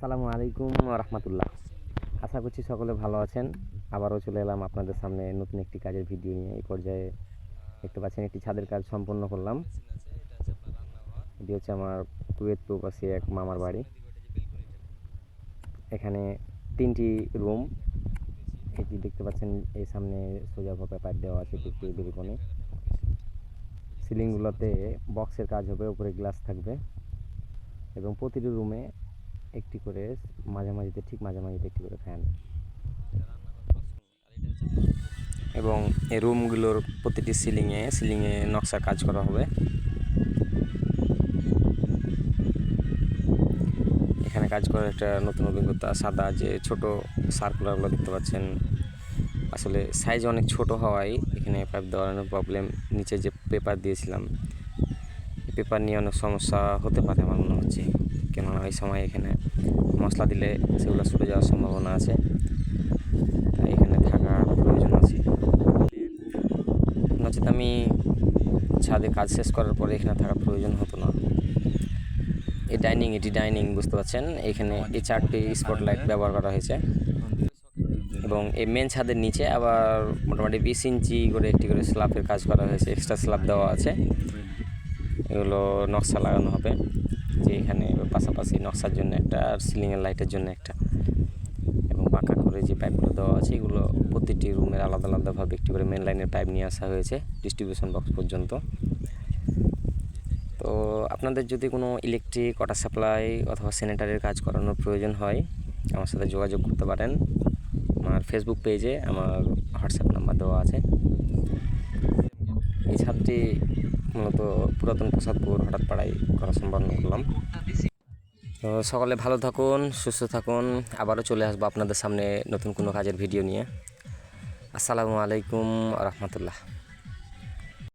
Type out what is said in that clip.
আসসালামু আলাইকুম রহমতুল্লাহ। আশা করছি সকলে ভালো আছেন। আবারও চলে এলাম আপনাদের সামনে নতুন একটি কাজের ভিডিও নিয়ে। এই পর্যায়ে দেখতে পাচ্ছেন একটি ছাদের কাজ সম্পন্ন করলাম। এটি হচ্ছে আমার কুয়েত প্রবাসী এক মামার বাড়ি। এখানে তিনটি রুম। এটি দেখতে পাচ্ছেন এই সামনে সোজাভাবে পাইপ দেওয়া আছে একটি বেলকনি। সিলিংগুলোতে বক্সের কাজ হবে, উপরে গ্লাস থাকবে। এবং প্রতিটি রুমে একটি করে মাঝামাঝিতে, ঠিক মাঝামাঝিতে একটি করে ফ্যান। এবং এই রুমগুলোর প্রতিটি সিলিংয়ে সিলিংয়ে নকশা কাজ করা হবে। এখানে কাজ করার একটা নতুন অভিজ্ঞতা, সাদা যে ছোট সার্কুলারগুলো দেখতে পাচ্ছেন। আসলে সাইজ অনেক ছোট হওয়ায় এখানে পাইপ দেওয়ার প্রবলেম নিচে যে পেপার দিয়েছিলাম পেপার নিয়ে অনেক সমস্যা হতে পারে আমার মনে হচ্ছে। কেননা ওই সময় এখানে মশলা দিলে সেগুলো সরে যাওয়ার সম্ভাবনা আছে। তাই এখানে থাকা প্রয়োজন আছে। নচেত আমি ছাদে কাজ শেষ করার পরে এখানে থাকা প্রয়োজন হতো না। এই ডাইনিং এটি ডাইনিং বুঝতে পারছেন? এখানে এই চারটি স্পটলাইট ব্যবহার করা হয়েছে। এবং এই মেন ছাদের নিচে আবার মোটামুটি বিশ ইঞ্চি করে একটি করে স্ল্যাবের কাজ করা হয়েছে। এক্সট্রা স্ল্যাব দেওয়া আছে। এগুলো নকশা লাগানো হবে যে এখানে পাশাপাশি নকশার জন্য একটা, আর সিলিংয়ের লাইটের জন্য একটা। এবং পাকা করে যে পাইপগুলো দেওয়া আছে, এগুলো প্রতিটি রুমের আলাদা আলাদাভাবে একটি করে মেন লাইনের পাইপ নিয়ে আসা হয়েছে ডিস্ট্রিবিউশন বক্স পর্যন্ত। তো আপনাদের যদি কোনো ইলেকট্রিক ওয়াটার সাপ্লাই অথবা স্যানিটারির কাজ করানোর প্রয়োজন হয়, আমার সাথে যোগাযোগ করতে পারেন। আমার ফেসবুক পেজে আমার হোয়াটসঅ্যাপ নাম্বার দেওয়া আছে। এই ছাদটি মূলত পুরাতন প্রসাদপুর, হঠাৎ পাড়ায় করা সম্পন্ন করলাম। সকলে ভালো থাকুন, সুস্থ থাকুন। আবারও চলে আসব আপনাদের সামনে নতুন কোনো কাজের ভিডিও নিয়ে। আসসালামু আলাইকুম রহমতুল্লাহ।